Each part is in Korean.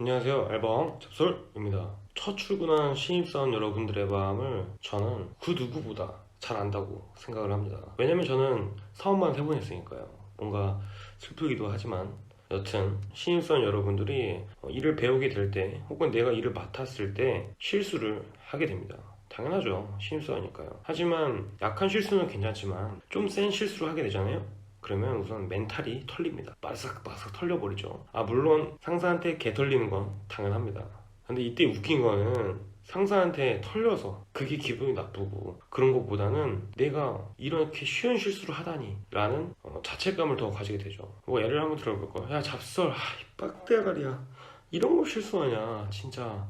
안녕하세요. 알바왕 잡솔입니다. 첫 출근한 신입사원 여러분들의 마음을 저는 그 누구보다 잘 안다고 생각을 합니다. 왜냐면 저는 사원만 세 번 했으니까요. 뭔가 슬프기도 하지만 여튼 신입사원 여러분들이 어, 일을 배우게 될 때 혹은 내가 일을 맡았을 때 실수를 하게 됩니다. 당연하죠. 신입사원이니까요. 하지만 약한 실수는 괜찮지만 좀 센 실수를 하게 되잖아요. 그러면 우선 멘탈이 털립니다. 바삭바삭 털려버리죠. 아, 물론 상사한테 개 털리는 건 당연합니다. 근데 이때 웃긴 거는 상사한테 털려서 그게 기분이 나쁘고 그런 것보다는 내가 이렇게 쉬운 실수를 하다니 라는 어, 자책감을 더 가지게 되죠. 뭐 예를 한번 들어볼까? 야 잡설, 아, 이 빡대가리야. 이런 걸 실수하냐 진짜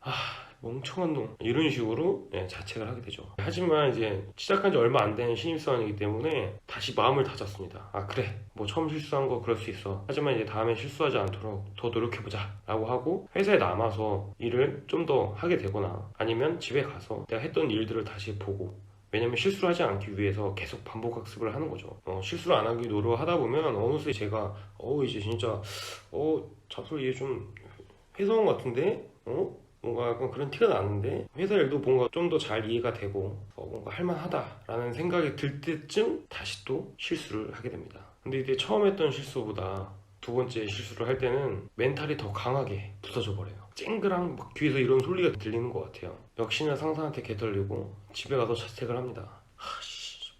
아 멍청한 놈 이런 식으로 예, 자책을 하게 되죠. 하지만 이제 시작한 지 얼마 안 된 신입사원이기 때문에 다시 마음을 다잡습니다. 아 그래. 뭐 처음 실수한 거 그럴 수 있어. 하지만 이제 다음에 실수하지 않도록 더 노력해보자. 라고 하고 회사에 남아서 일을 좀 더 하게 되거나 아니면 집에 가서 내가 했던 일들을 다시 보고 왜냐면 실수를 하지 않기 위해서 계속 반복 학습을 하는 거죠. 어, 실수를 안 하기 노력하다 보면 어느새 제가 어 이제 진짜 어 잡솔 얘좀 회사원 같은데? 어 뭔가 약간 그런 티가 나는데 회사 일도 뭔가 좀 더 잘 이해가 되고 어, 뭔가 할만하다라는 생각이 들 때쯤 다시 또 실수를 하게 됩니다. 근데 이제 처음 했던 실수보다 두 번째 실수를 할 때는 멘탈이 더 강하게 부서져 버려요. 쨍그랑 막 뒤에서 이런 소리가 들리는 것 같아요. 역시나 상사한테 개털리고 집에 가서 자책을 합니다. 하씨,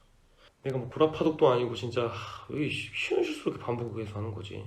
내가 뭐 구라파독도 아니고 진짜 하, 왜 쉬운 실수를 이렇게 반복해서 하는 거지?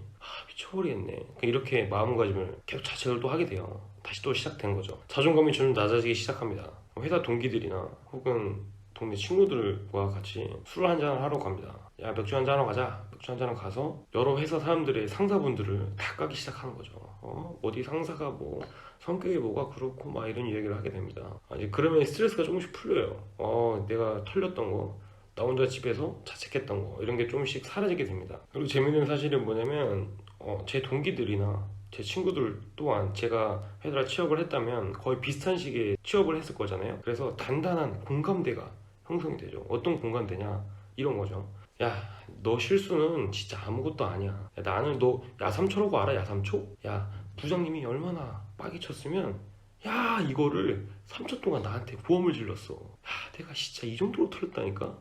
아, 미쳐버리겠네. 이렇게 마음가짐을 계속 자책을 또 하게 돼요. 다시 또 시작된 거죠. 자존감이 좀 낮아지기 시작합니다. 회사 동기들이나 혹은 동네 친구들과 같이 술을 한잔 하러 갑니다. 야 맥주 한잔 하러 가자. 맥주 한잔 하러 가서 여러 회사 사람들의 상사분들을 다 까기 시작하는 거죠. 어? 어디 상사가 뭐 성격이 뭐가 그렇고 막 이런 이야기를 하게 됩니다. 아, 이제 그러면 스트레스가 조금씩 풀려요. 어 내가 털렸던 거 나 혼자 집에서 자책했던 거 이런 게 조금씩 사라지게 됩니다. 그리고 재밌는 사실은 뭐냐면 어, 제 동기들이나 제 친구들 또한 제가 회사에 취업을 했다면 거의 비슷한 시기에 취업을 했을 거잖아요. 그래서 단단한 공감대가 형성이 되죠. 어떤 공감대냐 이런 거죠. 야, 너 실수는 진짜 아무것도 아니야. 야, 나는 너 야삼초라고 알아? 야삼초? 야, 부장님이 얼마나 빠기 쳤으면 야, 이거를 3초 동안 나한테 보험을 질렀어. 야, 내가 진짜 이 정도로 털렸다니까?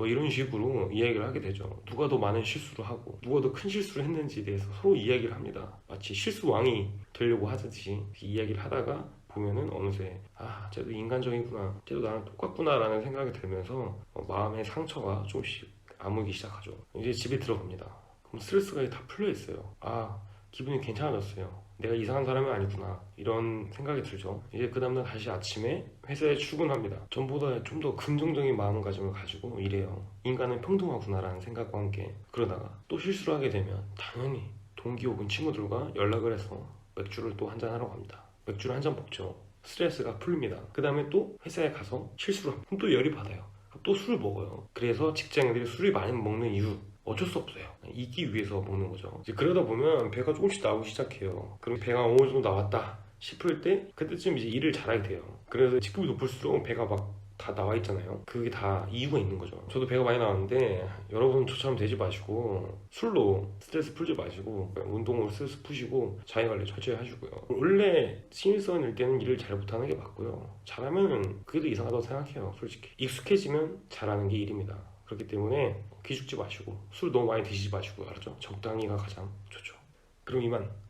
뭐 이런 식으로 이야기를 하게 되죠. 누가 더 많은 실수를 하고 누가 더 큰 실수를 했는지에 대해서 서로 이야기를 합니다. 마치 실수 왕이 되려고 하듯이 이야기를 하다가 보면은 어느새 아 쟤도 인간적이구나 쟤도 나랑 똑같구나 라는 생각이 들면서 어, 마음의 상처가 조금씩 아물기 시작하죠. 이제 집에 들어갑니다. 그럼 스트레스가 다 풀려 있어요. 아 기분이 괜찮아졌어요. 내가 이상한 사람이 아니구나 이런 생각이 들죠. 이제 그 다음날 다시 아침에 회사에 출근합니다. 전보다 좀 더 긍정적인 마음가짐을 가지고 일해요. 인간은 평등하구나 라는 생각과 함께 그러다가 또 실수를 하게 되면 당연히 동기 혹은 친구들과 연락을 해서 맥주를 또 한잔 하러 갑니다. 맥주를 한 잔 먹죠. 스트레스가 풀립니다. 그 다음에 또 회사에 가서 실수를 하면 또 열이 받아요. 또 술을 먹어요. 그래서 직장인들이 술을 많이 먹는 이유 어쩔 수 없어요. 이기 위해서 먹는 거죠. 이제 그러다 보면 배가 조금씩 나오기 시작해요. 그럼 배가 어느 정도 나왔다 싶을 때 그때쯤 이제 일을 잘하게 돼요. 그래서 직급이 높을수록 배가 막 다 나와 있잖아요. 그게 다 이유가 있는 거죠. 저도 배가 많이 나왔는데 여러분 저처럼 되지 마시고 술로 스트레스 풀지 마시고 운동으로 스트레스 푸시고 자기 관리 철저히 하시고요. 원래 신입사원일 때는 일을 잘 못하는 게 맞고요. 잘하면 그게 더 이상하다고 생각해요. 솔직히 익숙해지면 잘하는 게 일입니다. 그렇기 때문에 기죽지 마시고 술 너무 많이 드시지 마시고 알았죠? 적당히가 가장 좋죠. 그럼 이만